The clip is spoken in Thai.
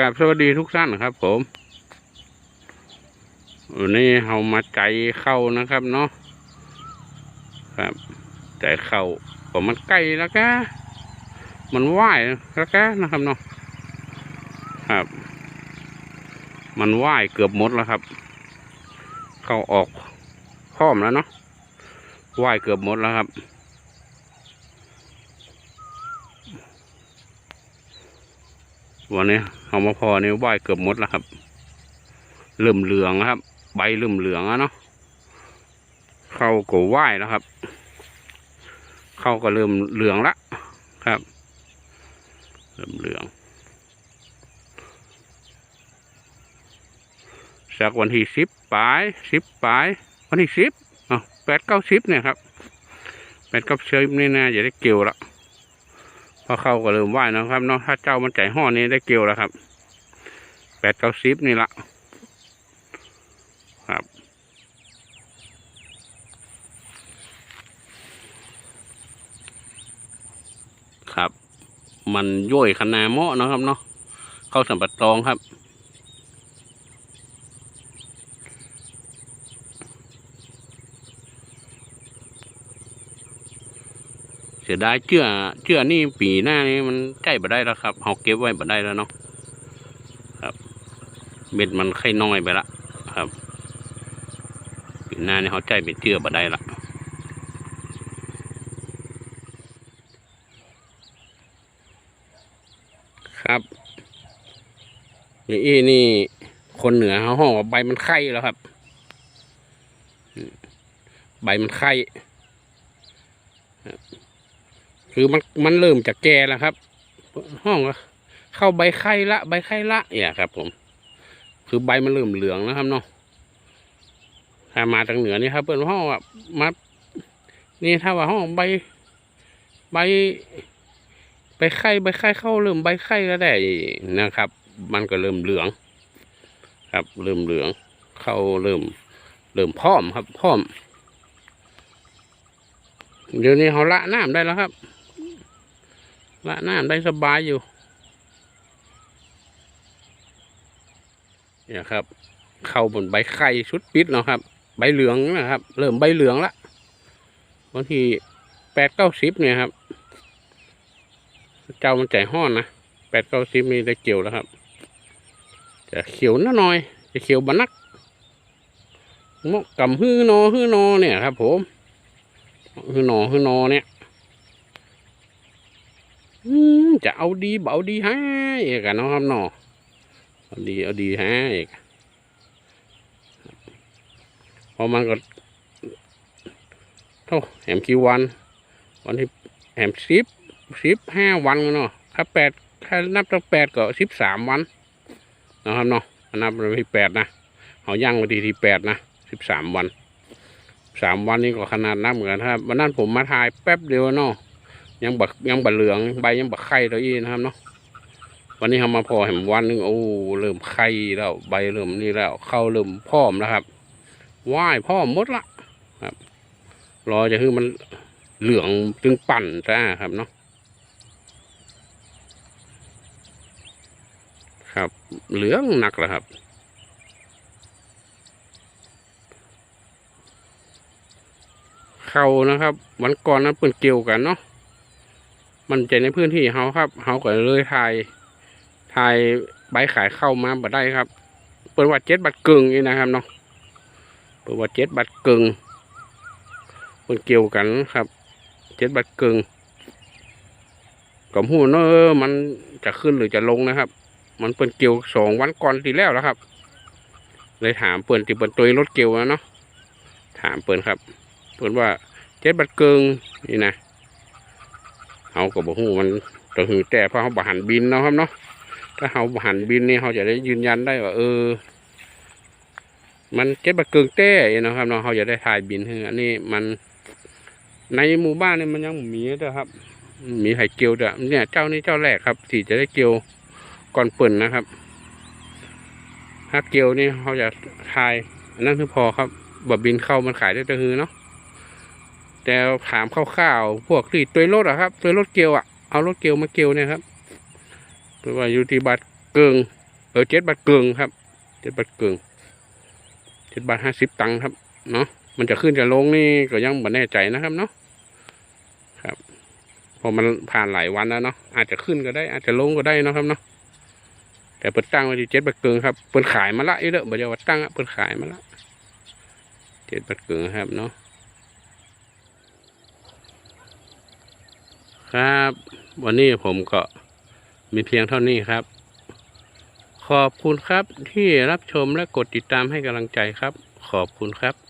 กราบสวัสดีทุกท่านครับ ผมวันนี้เรามาใจเข้านะครับเนาะครับ ใจเข้าผมมันใกล้แล้วกะมันไหวแล้วกะนะครับเนาะครับ มันไหวเกือบหมดแล้วครับ เข้าออกพร้อมแล้วเนาะไหวเกือบหมดแล้วครับ วันนี้เอามาพอนี่ไหวเกือบหมดแล้วครับเริ่มเหลืองครับ ใบเริ่มเหลืองแล้วเนาะเข้าก็ไหวแล้วครับ เข้าก็เริ่มเหลืองละครับ เริ่มเหลืองจากวันที่สิบปลายสิบปลายวันที่สิบอ๋อแปดเก้าสิบเนี่ยครับแปดเก้าสิบนี่นะจะได้เกี่ยวละ พอเข้าก็เริ่มไหวนะครับเนาะถ้าเจ้ามันใจห่อนี้ได้เกี่ยวแล้วครับแปดเก้าสิบนี่ละครับ ครับ มันย่อยขนาเมาะนะครับเนาะเข้าสัมปะตองครับ สียดายเชื่อเชื่อนี่ปีหน้านี่มันใกล้บ่ได้แล้วครับเขาเก็บไว้บ่ได้แล้วเนาะครับเม็ดมันไข่น้อยไปละครับ ปีหน้านี่เขาใจเป็นเชื่อบ่ได้ละครับนี่อีนี่ คนเหนือเขาห้องว่าใบมันไข่แล้วครับ ใบมันไข่คื คือมันมันเริ่มจากแก่แล้วครับ ห้องเข้าใบไข่ละ ใบไข่ละเนี่ยครับ ผม คือใบมันเริ่มเหลืองแล้วครับเนาะถ้ามาทางเหนือนี่ครับเปิดห้องว่ามานี่ถ้าว่าห้องใบ ใบ ใบไข่ใบไข่เข้าเริ่มใบไข่ก็ได้นะครับ มันก็เริ่มเหลือง ครับ เริ่มเหลือง เข้าเริ่ม เริ่มพร้อมครับพร้อมเดี๋ยวนี้เขาละน้ำได้แล้วครับ ละน้ำได้สบายอยู่เนี่ยครับ เข้าบนใบไข่ชุดปิดเนาะครับ ใบเหลืองนะครับ เริ่มใบเหลืองละบางทีแปดเก้าสิบเนี่ยครับ เจ้ามันใจห้อนนะแปดเก้าสิบนี่ได้เกี่ยวแล้วครับจะเขียวน้อยจะเขียวบันักมกกำฮื้อนอฮื้อนอเนี่ยครับ ผมฮื้อนอฮื้อนอเนี่ย จะเอาดีเบาดีให้กันเนาะครับเนาะเอาดีเอาดีให้เพอมันก็เท่าแหมกี่วัน วันที่แหมสิบสิบห้าวันเนาะถ้าแปดถ้านับตั้งแปดก็สิบสามวันนะครับเนาะนับวันที่แปดนะเอาย่างวันที่ที่แปดนะสิบสามวันสามวันนี้ก็ขนาดนับเหมือนกันครับวันนั้นผมมาถ่ายแป๊บเดียวเนาะ ยังบักยังบักเหลืองใบยังบักไข่ตัวอีนะครับเนาะวันนี้เรามาพอเห็นวันหนึงโอ้เริ่มไข่แล้วใบเริ่มนี่แล้ว เข้าเริ่มพร้อมแล้วครับว่ายพร้อมหมดละครับ รอจะคือมันเหลืองจึงปั่นจ้าครับเนาะครับ เหลืองหนักแล้วครับเข้านะครับ วันก่อนนั้นเปิ่นเกี่ยวกันเนาะ มันใจะในพื้นที่เขาครับเขาก็เลยถ่ายถ่ายใบขายเข้ามาบ่ได้ครับ เปิดว่าเจ็ดบัตรกึ่งนี่นะครับเนาะเปิดว่าเจ็ดบัตรกึ่งมันเกี่ยวกันครับเจ็ดบัตรกึ่งกับหูเนอะมันจะขึ้นหรือจะลงนะครับ มันเปิดเกี่ยวสองวันก่อนทีแล้วแล้วครับ เลยถามเปิดติเปิดตัวรถเกี่ยวนะเนาะถามเปิดครับ เปิดว่าเจ็ดบัตรกึ่งนี่นะ เขาก็บอกฮู้มันก็คือแต่เพราะเขาบหันบินเนาะครับเนาะถ้าเขาบหันบินนี่เขาจะได้ยืนยันได้ว่าเออ มันเจ็ดบาทเกิงเต้นะครับเนาะเขาจะได้ถ่ายบินให้อันนี้มันในหมู่บ้านนี่มันยังมีเด้อครับ มีไข่เกียวเด้อเนี่ย เจ้านี้เจ้าแรกครับที่จะได้เกียวก่อนเปิ่นนะครับถ้าเกียวนี่เขาจะถ่ายอันนั้นคือพอครับบบบินเข้ามันขายได้แต่คือเนาะ แต่ถามคร่าวๆพวกที่ตัวรถอะครับตัวรถเกียวอะเอารถเกียวมาเกียวเนี่ยครับเพระว่าอยู่ที่บัตรเกิงเออเจ็ดบาทเกิงครับเจ็ดบาทเกิงเจ็ดบาทห้าสิบตังค์ครับเนาะมันจะขึ้นจะลงนี่ก็ยังไม่แน่ใจนะครับเนาะครับพอมันผ่านหลายวันแล้วเนาะอาจจะขึ้นก็ได้ อาจจะลงก็ได้เนาะครับเนาะแต่เปิดตั้งไว้ที่เจ็ดบาทเกิงครับเปิดขายมาละอีเด้อบ่เดี๋ยวตั้งอะเปิดขายมาละเจ็ดบาทเกิงครับเนาะ ครับ วันนี้ผมก็มีเพียงเท่านี้ครับ ขอบคุณครับที่รับชมและกดติดตามให้กำลังใจครับ ขอบคุณครับ